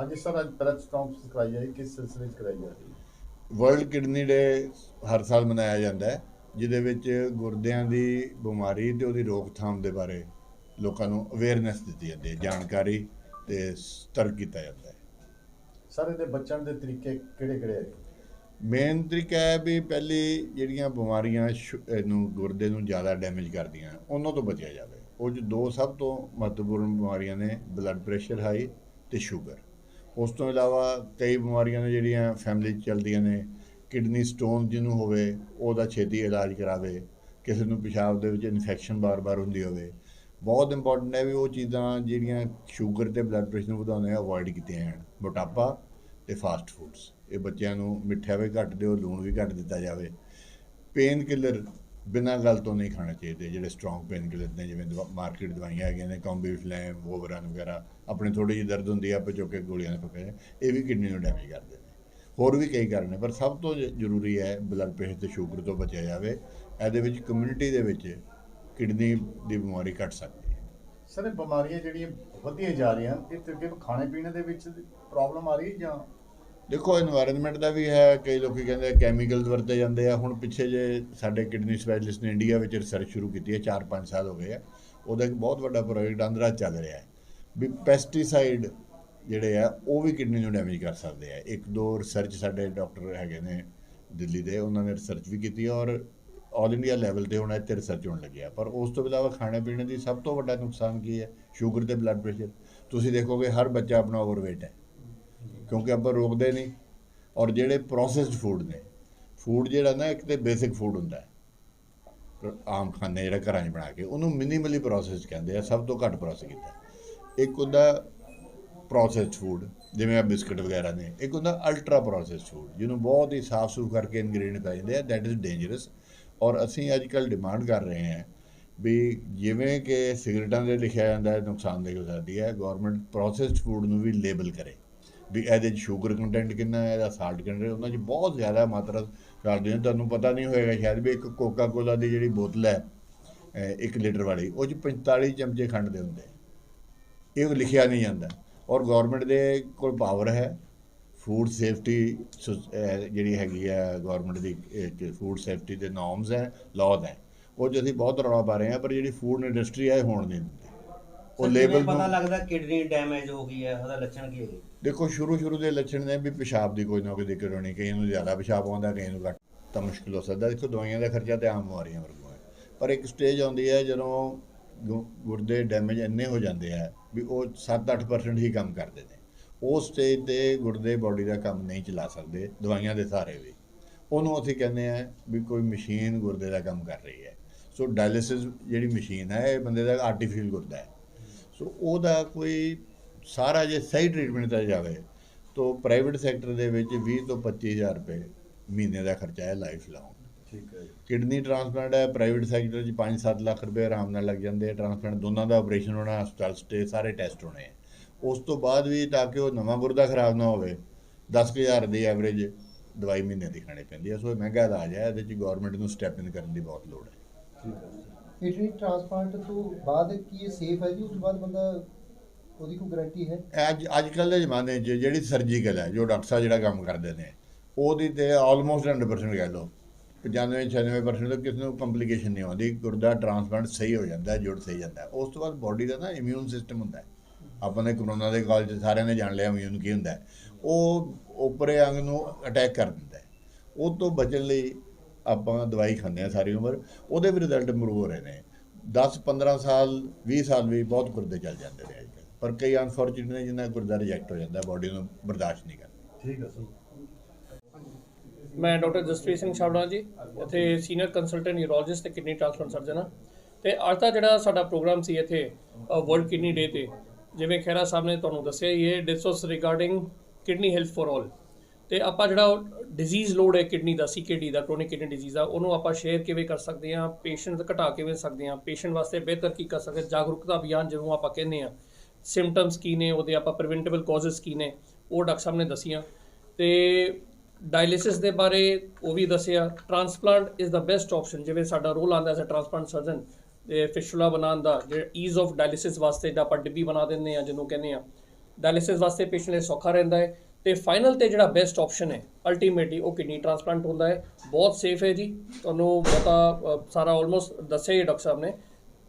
ਅੱਜ ਸਰ ਅੱਜ ਬਲੱਡ ਸਟਾਂਪਸ ਕਰਾਈ ਜਾਏ ਕਿਸ ਸਿਲਸਿਲੇ 'ਚ ਕਰਾਈ ਜਾ ਰਹੀ ਵਰਲਡ ਕਿਡਨੀ ਡੇ ਹਰ ਸਾਲ ਮਨਾਇਆ ਜਾਂਦਾ ਹੈ ਜਿਹਦੇ ਵਿੱਚ ਗੁਰਦਿਆਂ ਦੀ ਬਿਮਾਰੀ ਤੇ ਉਹਦੀ ਰੋਕਥਾਮ ਦੇ ਬਾਰੇ ਲੋਕਾਂ ਨੂੰ ਅਵੇਅਰਨੈਸ ਦਿੱਤੀ ਜਾਂਦੀ ਹੈ ਜਾਣਕਾਰੀ ਤੇ ਸਤਰਕ ਕੀਤਾ ਜਾਂਦਾ ਹੈ। ਸਰ ਇਹਦੇ ਬਚਣ ਦੇ ਤਰੀਕੇ ਕਿਹੜੇ ਕਿਹੜੇ ਹੈ ਮੇਨ ਤਰੀਕਾ ਹੈ ਵੀ ਪਹਿਲੀ ਜਿਹੜੀਆਂ ਬਿਮਾਰੀਆਂ ਇਹਨੂੰ ਗੁਰਦੇ ਨੂੰ ਜ਼ਿਆਦਾ ਡੈਮੇਜ ਕਰਦੀਆਂ ਉਹਨਾਂ ਤੋਂ ਬਚਿਆ ਜਾਵੇ। ਉਹ 'ਚ ਦੋ ਸਭ ਤੋਂ ਮਹੱਤਵਪੂਰਨ ਬਿਮਾਰੀਆਂ ਨੇ ਬਲੱਡ ਪ੍ਰੈਸ਼ਰ ਹਾਈ ਤੇ ਸ਼ੂਗਰ ਉਸ ਤੋਂ ਇਲਾਵਾ ਕਈ ਬਿਮਾਰੀਆਂ ਨੇ ਜਿਹੜੀਆਂ ਫੈਮਿਲੀ 'ਚ ਚੱਲਦੀਆਂ ਨੇ, ਕਿਡਨੀ ਸਟੋਨ ਜਿਹਨੂੰ ਹੋਵੇ, ਉਹਦਾ ਛੇਤੀ ਇਲਾਜ ਕਰਾਵੇ, ਕਿਸੇ ਨੂੰ ਪਿਸ਼ਾਬ ਦੇ ਵਿੱਚ ਇਨਫੈਕਸ਼ਨ ਬਾਰ-ਬਾਰ ਹੁੰਦੀ ਹੋਵੇ। ਬਹੁਤ ਇੰਪੋਰਟੈਂਟ ਹੈ ਵੀ ਉਹ ਚੀਜ਼ਾਂ ਜਿਹੜੀਆਂ ਸ਼ੂਗਰ ਤੇ ਬਲੱਡ ਪ੍ਰੈਸ਼ਰ ਨੂੰ ਵਧਾਉਂਦੇ ਵਧਾਉਂਦੀਆਂ ਅਵੋਇਡ ਕੀਤੀਆਂ ਜਾਣ। ਮੋਟਾਪਾ ਤੇ ਫਾਸਟ ਫੂਡਸ ਇਹ ਬੱਚਿਆਂ ਨੂੰ ਮਿੱਠਾ ਵੀ ਘੱਟ ਦਿਓ, ਲੂਣ ਵੀ ਘੱਟ ਦਿੱਤਾ ਜਾਵੇ। ਪੇਨ ਕਿਲਰ ਬਿਨਾਂ ਗੱਲ ਤੋਂ ਨਹੀਂ ਖਾਣੇ ਚਾਹੀਦੇ, ਜਿਹੜੇ ਸਟਰੋਂਗ ਪੇਨ ਕਿਲਰ ਨੇ, ਜਿਵੇਂ ਮਾਰਕੀਟ ਦਵਾਈਆਂ ਹੈਗੀਆਂ ਨੇ ਕੰਬੀਫਲੈਮ ਵੋਵਰਨ ਵਗੈਰਾ। ਆਪਣੀ ਥੋੜੀ ਜਿਹੀ ਦਰਦ ਹੁੰਦੀ ਆ ਆਪਾਂ ਚੁੱਕ ਕੇ ਗੋਲੀਆਂ ਨਾਲ ਫੱਕਿਆ ਇਹ ਵੀ ਕਿਡਨੀ ਨੂੰ ਡੈਮੇਜ ਕਰਦੇ ਨੇ। ਹੋਰ ਵੀ ਕਈ ਕਾਰਨ ਨੇ ਪਰ ਸਭ ਤੋਂ ਜ਼ਰੂਰੀ ਹੈ ਬਲੱਡ ਪ੍ਰੈਸ਼ਰ ਤੇ ਸ਼ੂਗਰ ਤੋਂ ਬਚਿਆ ਜਾਵੇ। ਇਹਦੇ ਵਿੱਚ ਕਮਿਊਨਿਟੀ ਦੇ ਵਿੱਚ ਕਿਡਨੀ ਦੀ ਬਿਮਾਰੀ ਘਟ ਸਕਦੀ ਹੈ। ਸਰ ਇਹ ਬਿਮਾਰੀਆਂ ਜਿਹੜੀਆਂ ਵਧੀਆਂ ਜਾ ਰਹੀਆਂ ਇਹ ਸਿਰਫ ਖਾਣੇ ਪੀਣੇ ਦੇ ਵਿੱਚ ਪ੍ਰੋਬਲਮ ਆ ਰਹੀ ਜਾਂ? ਦੇਖੋ এনवायरमेंट ਦਾ ਵੀ ਹੈ ਕਈ ਲੋਕੀ ਕਹਿੰਦੇ ਕੈਮੀਕਲਸ ਵਰਤੇ ਜਾਂਦੇ ਆ। ਹੁਣ ਪਿੱਛੇ ਜੇ ਸਾਡੇ ਕਿਡਨੀ ਸਪੈਸ਼ਲਿਸਟ ਨੇ ਇੰਡੀਆ ਵਿੱਚ ਰਿਸਰਚ ਸ਼ੁਰੂ ਕੀਤੀ ਹੈ 4-5 ਸਾਲ ਹੋ ਗਏ ਆ। ਉਹਦਾ ਇੱਕ ਬਹੁਤ ਵੱਡਾ ਪ੍ਰੋਜੈਕਟ ਆਂਧਰਾ ਚੱਲ ਰਿਹਾ ਹੈ। ਵੀ ਪੈਸਟੀਸਾਈਡ ਜਿਹੜੇ ਆ, ਉਹ ਵੀ ਕਿਡਨੀ ਨੂੰ ਡੈਮੇਜ ਕਰ ਸਕਦੇ ਆ। ਇੱਕ ਦੋ ਰਿਸਰਚ ਸਾਡੇ ਡਾਕਟਰ ਹੈਗੇ ਨੇ ਦਿੱਲੀ ਦੇ, ਉਹਨਾਂ ਨੇ ਰਿਸਰਚ ਵੀ ਕੀਤੀ ਔਰ ਆਲ ਇੰਡੀਆ ਲੈਵਲ ਤੇ ਹੁਣ ਇੱਥੇ ਰਿਸਰਚ ਹੋਣ ਲੱਗਿਆ। ਪਰ ਉਸ ਤੋਂ ਇਲਾਵਾ ਖਾਣੇ ਪੀਣੇ ਦੀ ਸਭ ਤੋਂ ਵੱਡਾ ਨੁਕਸਾਨ ਕੀ ਹੈ? ਸ਼ੂਗਰ ਤੇ ਬਲੱਡ ਪ੍ਰੈਸ਼ਰ ਤੁਸੀਂ ਦੇਖੋਗੇ ਹਰ ਬੱਚਾ ਆਪਣਾ ਓਵਰਵੇਟ ਹੈ। ਕਿਉਂਕਿ ਆਪਾਂ ਰੋਕਦੇ ਨਹੀਂ। ਔਰ ਜਿਹੜੇ ਪ੍ਰੋਸੈਸਡ ਫੂਡ ਨੇ ਫੂਡ ਜਿਹੜਾ ਨਾ ਇੱਕ ਤੇ ਬੇਸਿਕ ਫੂਡ ਹੁੰਦਾ ਹੈ। ਆਮ ਖਾਣੇ ਜਿਹੜਾ ਘਰਾਂ 'ਚ ਬਣਾ ਕੇ, ਉਹਨੂੰ ਮਿਨੀਮਲੀ ਪ੍ਰੋਸੈਸ ਕਹਿੰਦੇ ਆ, ਸਭ ਤੋਂ ਘੱਟ ਪ੍ਰੋਸੈਸ ਕੀਤਾ। ਇੱਕ ਹੁੰਦਾ ਪ੍ਰੋਸੈਸਡ ਫੂਡ ਜਿਵੇਂ ਆ ਬਿਸਕਟ ਵਗੈਰਾ ਨੇ। ਇੱਕ ਹੁੰਦਾ ਅਲਟਰਾ ਪ੍ਰੋਸੈਸਡ ਫੂਡ ਜਿਹਨੂੰ ਬਹੁਤ ਹੀ ਸਾਫ਼ ਸੂਫ਼ ਕਰਕੇ ਇਨਗਰੀਡੀਐਂਟ ਪਾਏ ਜਾਂਦੇ ਆ ਦੈਟ ਇਜ਼ ਡੇਂਜਰਸ ਔਰ ਅਸੀਂ ਅੱਜ ਕੱਲ੍ਹ ਡਿਮਾਂਡ ਕਰ ਰਹੇ ਹਾਂ ਵੀ ਜਿਵੇਂ ਕਿ ਸਿਗਰਟਾਂ ਦੇ ਲਿਖਿਆ ਜਾਂਦਾ ਹੈ, ਨੁਕਸਾਨਦੇਹ ਹੋ ਸਕਦੀ ਹੈ ਗਵਰਨਮੈਂਟ ਪ੍ਰੋਸੈਸਡ ਫੂਡ ਨੂੰ ਵੀ ਲੇਬਲ ਕਰੇ। ਵੀ ਇਹਦੇ 'ਚ ਸ਼ੂਗਰ ਕੰਟੈਂਟ ਕਿੰਨਾ ਹੈ, ਇਹਦਾ ਸਾਲਟ ਕੰਟੈਂਟ ਉਹਨਾਂ 'ਚ ਬਹੁਤ ਜ਼ਿਆਦਾ ਮਾਤਰਾ ਕਰਦੇ ਨੇ ਤੁਹਾਨੂੰ ਪਤਾ ਨਹੀਂ ਹੋਏਗਾ ਸ਼ਾਇਦ ਵੀ ਇੱਕ ਕੋਕਾ ਕੋਲਾ ਦੀ ਜਿਹੜੀ ਬੋਤਲ ਹੈ 1 ਲੀਟਰ ਵਾਲੀ, ਉਹ 'ਚ 45 ਚਮਚੇ ਖੰਡ ਦੇ ਹੁੰਦੇ ਇਹ ਲਿਖਿਆ ਨਹੀਂ ਜਾਂਦਾ। ਔਰ ਗਵਰਨਮੈਂਟ ਦੇ ਕੋਲ ਪਾਵਰ ਹੈ। ਫੂਡ ਸੇਫਟੀ ਜਿਹੜੀ ਹੈਗੀ ਹੈ ਗਵਰਨਮੈਂਟ ਦੀ ਫੂਡ ਸੇਫਟੀ ਦੇ ਨਾਰਮਸ ਹੈ ਲਾਅ ਹੈ। ਉਹ 'ਚ ਅਸੀਂ ਬਹੁਤ ਰੌਲਾ ਪਾ ਰਹੇ ਹਾਂ ਪਰ ਜਿਹੜੀ ਫੂਡ ਇੰਡਸਟਰੀ ਹੈ ਹੋਣ ਨਹੀਂ ਦਿੰਦੀ। ਉਹ ਲੇਬਲ ਪਤਾ ਲੱਗਦਾ ਕਿਡਨੀ ਡੈਮੇਜ ਹੋ ਗਈ ਹੈ ਉਹਦਾ ਲੱਛਣ ਕੀ ਹੈ ਦੇਖੋ ਸ਼ੁਰੂ ਸ਼ੁਰੂ ਦੇ ਲੱਛਣ ਨੇ ਵੀ ਪਿਸ਼ਾਬ ਦੀ ਕੋਈ ਨਾ ਕੋਈ ਦਿੱਕਤ ਹੋਣੀ ਕਈ ਨੂੰ ਜ਼ਿਆਦਾ ਪਿਸ਼ਾਬ ਆਉਂਦਾ ਕਈ ਨੂੰ ਘੱਟ। ਤਾਂ ਮੁਸ਼ਕਿਲ ਹੋ ਸਕਦਾ। ਦੇਖੋ ਦਵਾਈਆਂ ਦਾ ਖਰਚਾ ਤੇ ਆਮ ਬਿਮਾਰੀਆਂ ਵਰਗੂ ਹੈ ਪਰ ਇੱਕ ਸਟੇਜ ਆਉਂਦੀ ਹੈ ਜਦੋਂ ਗੁਰਦੇ ਡੈਮੇਜ ਇੰਨੇ ਹੋ ਜਾਂਦੇ ਆ ਵੀ ਉਹ 7-8% ਹੀ ਕੰਮ ਕਰਦੇ ਨੇ। ਉਸ ਸਟੇਜ ਤੇ ਗੁਰਦੇ ਬਾਡੀ ਦਾ ਕੰਮ ਨਹੀਂ ਚਲਾ ਸਕਦੇ, ਦਵਾਈਆਂ ਦੇ ਸਹਾਰੇ ਵੀ। ਉਹਨੂੰ ਅਸੀਂ ਕਹਿੰਦੇ ਆ ਵੀ ਕੋਈ ਮਸ਼ੀਨ ਗੁਰਦੇ ਦਾ ਕੰਮ ਕਰ ਰਹੀ ਹੈ। ਸੋ ਡਾਇਲਿਸਿਸ ਜਿਹੜੀ ਮਸ਼ੀਨ ਹੈ, ਇਹ ਬੰਦੇ ਦਾ ਆਰਟੀਫੀਸ਼ੀਅਲ ਗੁਰਦਾ ਹੈ। ਸੋ ਉਹਦਾ ਕੋਈ ਸਾਰਾ ਜੇ ਸਹੀ ਟ੍ਰੀਟਮੈਂਟ ਦਿੱਤਾ ਜਾਵੇ, ਤਾਂ ਪ੍ਰਾਈਵੇਟ ਸੈਕਟਰ ਦੇ ਵਿੱਚ 20 ਤੋਂ 25000 ਰੁਪਏ ਮਹੀਨੇ ਦਾ ਖਰਚਾ ਹੈ ਲਾਈਫ ਲੌਂਗ ਠੀਕ ਹੈ ਕਿਡਨੀ ਟ੍ਰਾਂਸਪਲਾਂਟ ਹੈ ਪ੍ਰਾਈਵੇਟ ਸੈਕਟਰ 'ਚ 5-7 ਲੱਖ ਰੁਪਏ ਆਰਾਮ ਨਾਲ ਲੱਗ ਜਾਂਦੇ ਆ। ਟ੍ਰਾਂਸਪਲਾਂਟ ਦੋਨਾਂ ਦਾ ਆਪਰੇਸ਼ਨ ਹੋਣਾ ਹਸਪਤਾਲ ਸਟੇ ਸਾਰੇ ਟੈਸਟ ਹੋਣੇ ਉਸ ਤੋਂ ਬਾਅਦ ਵੀ ਤਾਂ ਕਿ ਉਹ ਨਵਾਂ ਗੁਰਦਾ ਖਰਾਬ ਨਾ ਹੋਵੇ 10000 ਦੀ ਐਵਰੇਜ ਦਵਾਈ ਮਹੀਨੇ ਦੀ ਖਾਣੀ ਪੈਂਦੀ ਹੈ ਸੋ ਇਹ ਮਹਿੰਗਾ ਇਲਾਜ ਹੈ ਇਹਦੇ 'ਚ ਗਵਰਨਮੈਂਟ ਨੂੰ ਸਟੈਪ ਇਨ ਕਰਨ ਦੀ ਬਹੁਤ ਲੋੜ ਹੈ। ਠੀਕ ਹੈ ਕਿਡਨੀ ਟ੍ਰਾਂਸਪਲਾਂਟ ਤੋਂ ਬਾਅਦ ਕੀ ਇਹ ਸੇਫ ਹੈ ਜੀ? ਉਸ ਤੋਂ ਬਾਅਦ ਬੰਦਾ ਉਹਦੀ ਕੋਈ ਗਾਰੰਟੀ ਹੈ? ਅੱਜ ਅੱਜ ਕੱਲ੍ਹ ਦੇ ਜ਼ਮਾਨੇ 'ਚ ਜਿਹੜੀ ਸਰਜੀਕਲ ਹੈ ਜੋ ਡਾਕਟਰ ਸਾਹਿਬ ਜਿਹੜਾ ਕੰਮ ਕਰਦੇ ਨੇ ਉਹਦੀ ਤੇ ਆਲਮੋਸਟ 100% ਕਹਿ ਲਓ। 95 96% ਤੋਂ ਕਿਸੇ ਨੂੰ ਕੰਪਲਿਕੇਸ਼ਨ ਨਹੀਂ ਆਉਂਦੀ, ਗੁਰਦਾ ਟ੍ਰਾਂਸਪਲਾਂਟ ਸਹੀ ਹੋ ਜਾਂਦਾ, ਜੁੜ ਸਹੀ ਜਾਂਦਾ। ਉਸ ਤੋਂ ਬਾਅਦ ਬਾਡੀ ਦਾ ਨਾ ਇਮਿਊਨ ਸਿਸਟਮ ਹੁੰਦਾ ਆਪਾਂ ਨੇ ਕਰੋਨਾ ਦੇ ਕਾਲ 'ਚ ਸਾਰਿਆਂ ਨੇ ਜਾਣ ਲਿਆ ਇਮਿਊਨ ਕੀ ਹੁੰਦਾ ਉਹ ਉੱਪਰੇ ਅੰਗ ਨੂੰ ਅਟੈਕ ਕਰ ਦਿੰਦਾ ਉਹ ਤੋਂ ਬਚਣ ਲਈ ਆਪਾਂ ਦਵਾਈ ਖਾਂਦੇ ਆ ਸਾਰੀ ਉਮਰ। ਉਹਦੇ ਵੀ ਰਿਜ਼ਲਟ ਇੰਪਰੂਵ ਹੋ ਰਹੇ ਨੇ। 10 15 ਸਾਲ 20 ਸਾਲ ਵੀ ਬਹੁਤ ਗੁਰਦੇ ਚੱਲ ਜਾਂਦੇ ਨੇ ਅੱਜ ਕੱਲ੍ਹ। ਪਰ ਕਈ ਅਨਫੋਰਚੂਨੇਟ ਨੇ ਜਿਨ੍ਹਾਂ ਦਾ ਗੁਰਦਾ ਰਿਜੈਕਟ ਹੋ ਜਾਂਦਾ ਬਾਡੀ ਨੂੰ ਬਰਦਾਸ਼ਤ ਨਹੀਂ ਕਰਦੀ। ਠੀਕ ਹੈ, ਸਰ। ਮੈਂ ਡਾਕਟਰ ਜਸਪ੍ਰੀਤ ਸਿੰਘ ਛਾਬੜਾ ਜੀ, ਇੱਥੇ ਸੀਨੀਅਰ ਕੰਸਲਟੈਂਟ ਨਿਊਰੋਲੋਜਿਸਟ ਤੇ ਕਿਡਨੀ ਟ੍ਰਾਂਸਪਲਾਂਟ ਸਰਜਨ ਹਾਂ। ਤੇ ਅੱਜ ਦਾ ਜਿਹੜਾ ਸਾਡਾ ਪ੍ਰੋਗਰਾਮ ਸੀ ਇੱਥੇ ਵਰਲਡ ਕਿਡਨੀ ਡੇ ਤੇ, ਜਿਵੇਂ ਖਹਿਰਾ ਸਾਹਿਬ ਨੇ ਤੁਹਾਨੂੰ ਦੱਸਿਆ ਇਹ discuss regarding kidney health for all ਤੇ ਆਪਾਂ ਜਿਹੜਾ ਡਿਜ਼ੀਜ਼ ਲੋਡ ਹੈ ਕਿਡਨੀ ਦਾ ਸੀਕੇਡੀ ਦਾ ਕ੍ਰੋਨਿਕ ਕਿਡਨੀ ਡਿਜ਼ੀਜ਼ ਆ ਉਹਨੂੰ ਆਪਾਂ ਸ਼ੇਅਰ ਕਿਵੇਂ ਕਰ ਸਕਦੇ ਹਾਂ ਪੇਸ਼ੈਂਟ ਘਟਾ ਕਿਵੇਂ ਸਕਦੇ ਹਾਂ ਪੇਸ਼ੈਂਟ ਵਾਸਤੇ ਬਿਹਤਰ ਕੀ ਕਰ ਸਕਦੇ ਹਾਂ? ਜਾਗਰੂਕਤਾ ਅਭਿਆਨ ਜਿਹਨੂੰ ਆਪਾਂ ਕਹਿੰਦੇ ਆ ਸਿੰਪਟਮਸ ਕੀ ਨੇ, ਉਹਦੇ ਆਪਾਂ ਪ੍ਰੀਵੈਂਟੇਬਲ ਕਾਜ਼ਸ ਕੀ ਨੇ, ਉਹ ਡਾਕਟਰ ਸਾਹਿਬ ਨੇ ਦੱਸੀਆਂ। ਤੇ ਡਾਇਲਿਸਿਸ ਦੇ ਬਾਰੇ ਉਹ ਵੀ ਦੱਸਿਆ transplant is the best option ਜਿਵੇਂ ਸਾਡਾ ਰੋਲ ਆਂਦਾ ਐਜ਼ ਅ ਟ੍ਰਾਂਸਪਲਾਂਟ ਸਰਜਨ ਤੇ ਫਿਸ਼ੂਲਾ ਬਣਾਉਣ ਦਾ, ਜਿਹੜਾ ਈਜ਼ ਆਫ ਡਾਇਲਿਸਿਸ ਵਾਸਤੇ ਜਿਹੜਾ ਆਪਾਂ ਡਿੱਬੀ ਬਣਾ ਦਿੰਦੇ ਆ ਜਿਹਨੂੰ ਕਹਿੰਦੇ ਆ ਡਾਇਲਿਸਿਸ ਵਾਸਤੇ ਪੇਸ਼ੈਂਟ ਲਈ ਸੌਖਾ ਰਹਿੰਦਾ ਹੈ। ਤੇ ਫਾਈਨਲ ਤੇ ਜਿਹੜਾ ਬੈਸਟ ਆਪਸ਼ਨ ਹੈ ਅਲਟੀਮੇਟਲੀ ਉਹ ਕਿਡਨੀ ਟ੍ਰਾਂਸਪਲਾਂਟ ਹੁੰਦਾ ਹੈ। ਬਹੁਤ ਸੇਫ ਹੈ ਜੀ। ਤੁਹਾਨੂੰ ਬਹੁਤਾ ਸਾਰਾ ਆਲਮੋਸਟ ਦੱਸਿਆ ਹੀ ਡਾਕਟਰ ਸਾਹਿਬ ਨੇ।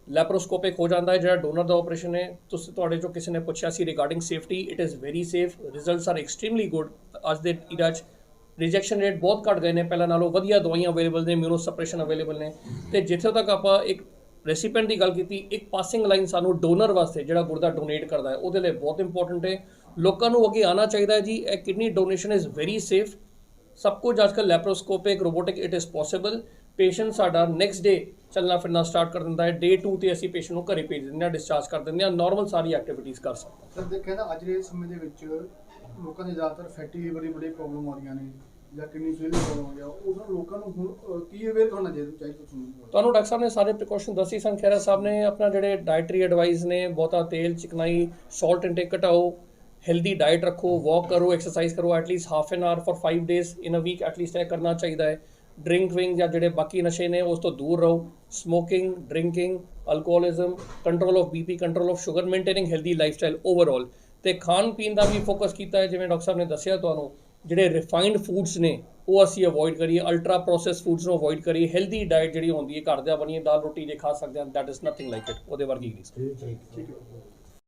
ਲੈਪਰੋਸਕੋਪਿਕ ਹੋ ਜਾਂਦਾ ਹੈ, ਜਿਹੜਾ ਡੋਨਰ ਦਾ ਆਪਰੇਸ਼ਨ ਹੈ। ਤੁਸੀਂ, ਤੁਹਾਡੇ ਚੋਂ ਕਿਸੇ ਨੇ ਪੁੱਛਿਆ ਸੀ regarding safety it is very safe results are extremely good ਅੱਜ ਦੇ ਇਰਾ 'ਚ ਰਿਜੈਕਸ਼ਨ ਰੇਟ ਬਹੁਤ ਘਟ ਗਏ ਨੇ। ਪਹਿਲਾਂ ਨਾਲੋਂ ਵਧੀਆ ਦਵਾਈਆਂ ਅਵੇਲੇਬਲ ਨੇ ਇਮਿਊਨੋ ਸਪਰੈਸ਼ਨ ਅਵੇਲੇਬਲ ਨੇ। ਤੇ ਜਿੱਥੇ ਤੱਕ ਆਪਾਂ ਇੱਕ ਰੈਸੀਪੈਂਟ ਦੀ ਗੱਲ ਕੀਤੀ, ਇੱਕ ਪਾਸਿੰਗ ਲਾਈਨ ਸਾਨੂੰ ਡੋਨਰ ਵਾਸਤੇ ਜਿਹੜਾ ਗੁਰਦਾ ਡੋਨੇਟ ਕਰਦਾ ਹੈ, ਉਹਦੇ ਲਈ ਬਹੁਤ ਇੰਪੋਰਟੈਂਟ ਹੈ। ਲੋਕਾਂ ਨੂੰ ਅੱਗੇ ਆਉਣਾ ਚਾਹੀਦਾ ਹੈ ਜੀ, ਇਹ kidney donation is very safe ਸਭ ਕੁਝ ਅੱਜਕੱਲ laparoscopic robotic it is possible patient ਸਾਡਾ ਨੈਕਸਟ ਡੇ ਚੱਲਣਾ ਫਿਰਨਾ ਸਟਾਰਟ ਕਰ ਦਿੰਦਾ ਹੈ। ਡੇ 2 ਤੇ ਅਸੀਂ ਪੇਸ਼ੈਂਟ ਨੂੰ ਘਰੇ ਭੇਜ ਦਿੰਦੇ ਹਾਂ ਡਿਸਚਾਰਜ ਕਰ ਦਿੰਦੇ ਹਾਂ। ਨਾਰਮਲ ਸਾਰੀ ਐਕਟੀਵਿਟੀਜ਼ ਕਰ ਸਕਦਾ ਸਰ, ਦੇਖਿਆ ਨਾ, ਅੱਜ ਦੇ ਸਮੇਂ ਦੇ ਵਿੱਚ ਲੋਕਾਂ ਦੇ ਜ਼ਿਆਦਾਤਰ ਫੈਟੀ ਲੀਵਰ ਦੀ ਬੜੀ ਪ੍ਰੋਬਲਮ ਆ ਰਹੀਆਂ ਨੇ। ਜਾਂ ਕਿਡਨੀ ਫੇਲ ਦੀ ਉਹਨਾਂ ਲੋਕਾਂ ਨੂੰ ਹੁਣ ਕੀ ਅਵੇਅਰ ਹੋਣਾ ਚਾਹੀਦਾ ਚਾਹੀਦਾ ਤੁਹਾਨੂੰ ਤੁਹਾਨੂੰ ਡਾਕਟਰ ਸਾਹਿਬ ਨੇ ਸਾਰੇ ਪ੍ਰੀਕਾਸ਼ਨ ਦੱਸੀ ਸਨ ਖੈਰਾ ਸਾਹਿਬ ਨੇ ਆਪਣਾ ਜਿਹੜੇ ਡਾਈਟਰੀ ਐਡਵਾਈਸ ਨੇ, ਬਹੁਤਾ ਤੇਲ ਚਿਕਨਾਈ ਸਾਲਟ ਇਨਟੇਕ ਘਟਾਓ ਹੈਲਦੀ ਡਾਈਟ ਰੱਖੋ ਵਾਕ ਕਰੋ ਐਕਸਰਸਾਈਜ਼ ਕਰੋ at least half an hour for 5 days in a week at least ਇਹ ਕਰਨਾ ਚਾਹੀਦਾ ਹੈ। ਡਰਿੰਕ ਵਿੰਗ ਜਾਂ ਜਿਹੜੇ ਬਾਕੀ ਨਸ਼ੇ ਨੇ, ਉਸ ਤੋਂ ਦੂਰ ਰਹੋ। Smoking drinking alcoholism control of BP control of sugar maintaining healthy lifestyle overall ਤੇ ਖਾਣ ਪੀਣ ਦਾ ਵੀ ਫੋਕਸ ਕੀਤਾ ਹੈ, ਜਿਵੇਂ ਡਾਕਟਰ ਸਾਹਿਬ ਨੇ ਦੱਸਿਆ ਤੁਹਾਨੂੰ ਜਿਹੜੇ ਰਿਫਾਈਨਡ ਫੂਡਸ ਨੇ, ਉਹ ਅਸੀਂ ਅਵੋਇਡ ਕਰੀਏ ਅਲਟਰਾ ਪ੍ਰੋਸੈਸ ਫੂਡਸ ਨੂੰ ਅਵੋਇਡ ਕਰੀਏ ਹੈਲਦੀ ਡਾਈਟ ਜਿਹੜੀ ਹੁੰਦੀ ਹੈ, ਘਰ ਦਾ ਬਣੀਏ ਦਾਲ ਰੋਟੀ ਜੇ ਖਾ ਸਕਦੇ ਹਾਂ that is nothing like it ਉਹਦੇ ਵਰਗੀ ਨਹੀਂ। ਠੀਕ ਹੈ।